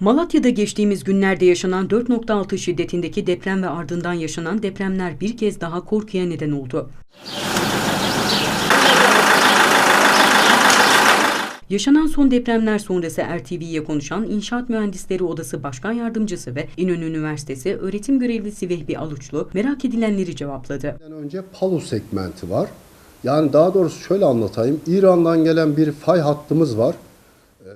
Malatya'da geçtiğimiz günlerde yaşanan 4.6 şiddetindeki deprem ve ardından yaşanan depremler bir kez daha korkuya neden oldu. Yaşanan son depremler sonrası RTV'ye konuşan İnşaat Mühendisleri Odası Başkan Yardımcısı ve İnönü Üniversitesi öğretim görevlisi Vehbi Aluçlu merak edilenleri cevapladı. Önce Palu segmenti var. Yani daha doğrusu şöyle anlatayım. İran'dan gelen bir fay hattımız var.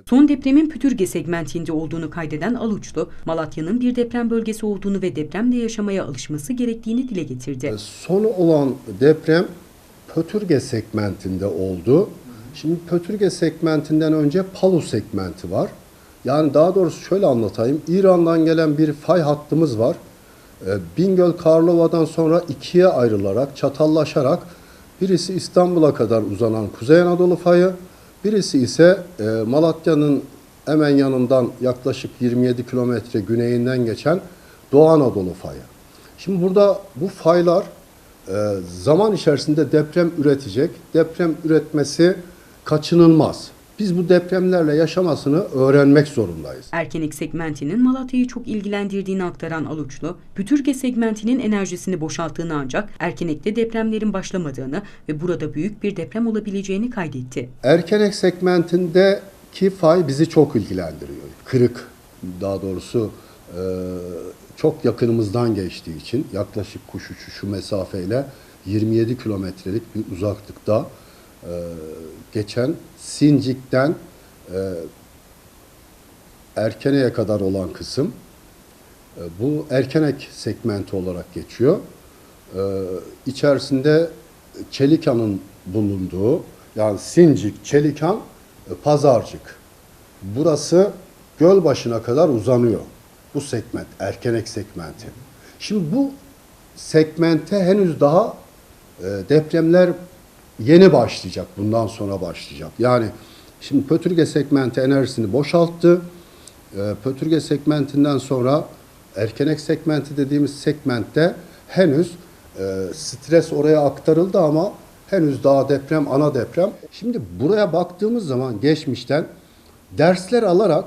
Son depremin Pütürge segmentinde olduğunu kaydeden Aluçlu, Malatya'nın bir deprem bölgesi olduğunu ve depremle yaşamaya alışması gerektiğini dile getirdi. Sonu olan deprem Pötürge segmentinde oldu. Şimdi Pötürge segmentinden önce Palu segmenti var. Yani daha doğrusu şöyle anlatayım. İran'dan gelen bir fay hattımız var. Ee, Bingöl Karlova'dan sonra ikiye ayrılarak, çatallaşarak birisi İstanbul'a kadar uzanan Kuzey Anadolu fayı, birisi ise e, Malatya'nın hemen yanından yaklaşık 27 kilometre güneyinden geçen Doğu Anadolu fayı. Şimdi burada bu faylar e, zaman içerisinde deprem üretecek. Deprem üretmesi kaçınılmaz. Biz bu depremlerle yaşamasını öğrenmek zorundayız. Erkenek segmentinin Malatya'yı çok ilgilendirdiğini aktaran Aluçlu, Pütürge segmentinin enerjisini boşalttığını ancak Erkenek'te depremlerin başlamadığını ve burada büyük bir deprem olabileceğini kaydetti. Erkenek segmentindeki fay bizi çok ilgilendiriyor. Kırık daha doğrusu e, çok yakınımızdan geçtiği için yaklaşık kuş uçuşu mesafeyle 27 kilometrelik bir uzaklıkta e, geçen Sincik'ten e, Erkene'ye kadar olan kısım e, bu Erkenek segmenti olarak geçiyor. E, içerisinde Çelikan'ın bulunduğu yani Sincik, Çelikan, e, Pazarcık. Burası göl başına kadar uzanıyor. Bu segment, Erkenek segmenti. Şimdi bu segmente henüz daha e, depremler yeni başlayacak. Bundan sonra başlayacak. Yani şimdi Pötürge segmenti enerjisini boşalttı. E, Pötürge segmentinden sonra Erkenek segmenti dediğimiz segmentte henüz e, stres oraya aktarıldı ama henüz daha deprem, ana deprem. Şimdi buraya baktığımız zaman geçmişten dersler alarak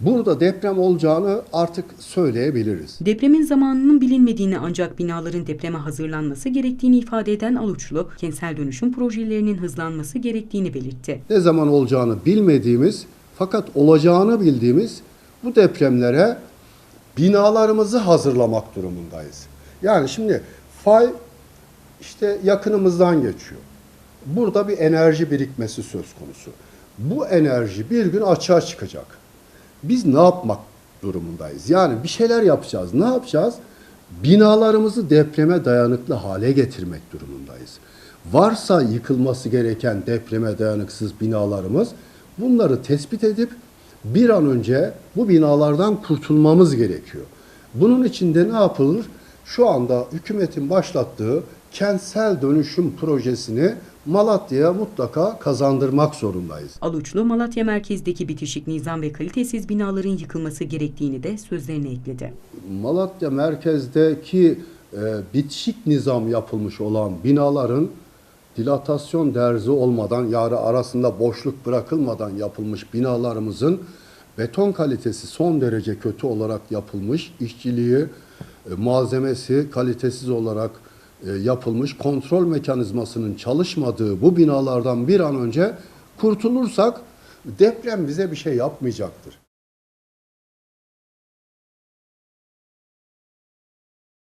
burada deprem olacağını artık söyleyebiliriz. Depremin zamanının bilinmediğini ancak binaların depreme hazırlanması gerektiğini ifade eden Aluçlu, kentsel dönüşüm projelerinin hızlanması gerektiğini belirtti. ne zaman olacağını bilmediğimiz fakat olacağını bildiğimiz bu depremlere binalarımızı hazırlamak durumundayız. Yani şimdi fay işte yakınımızdan geçiyor. Burada bir enerji birikmesi söz konusu. Bu enerji bir gün açığa çıkacak. Biz ne yapmak durumundayız? Yani bir şeyler yapacağız. Ne yapacağız? Binalarımızı depreme dayanıklı hale getirmek durumundayız. Varsa yıkılması gereken depreme dayanıksız binalarımız bunları tespit edip bir an önce bu binalardan kurtulmamız gerekiyor. Bunun için de ne yapılır? Şu anda hükümetin başlattığı kentsel dönüşüm projesini Malatya'ya mutlaka kazandırmak zorundayız. Aluçlu, Malatya merkezdeki bitişik nizam ve kalitesiz binaların yıkılması gerektiğini de sözlerine ekledi. Malatya merkezdeki e, bitişik nizam yapılmış olan binaların dilatasyon derzi olmadan yani arasında boşluk bırakılmadan yapılmış binalarımızın beton kalitesi son derece kötü olarak yapılmış, işçiliği, e, malzemesi kalitesiz olarak yapılmış, kontrol mekanizmasının çalışmadığı bu binalardan bir an önce kurtulursak deprem bize bir şey yapmayacaktır.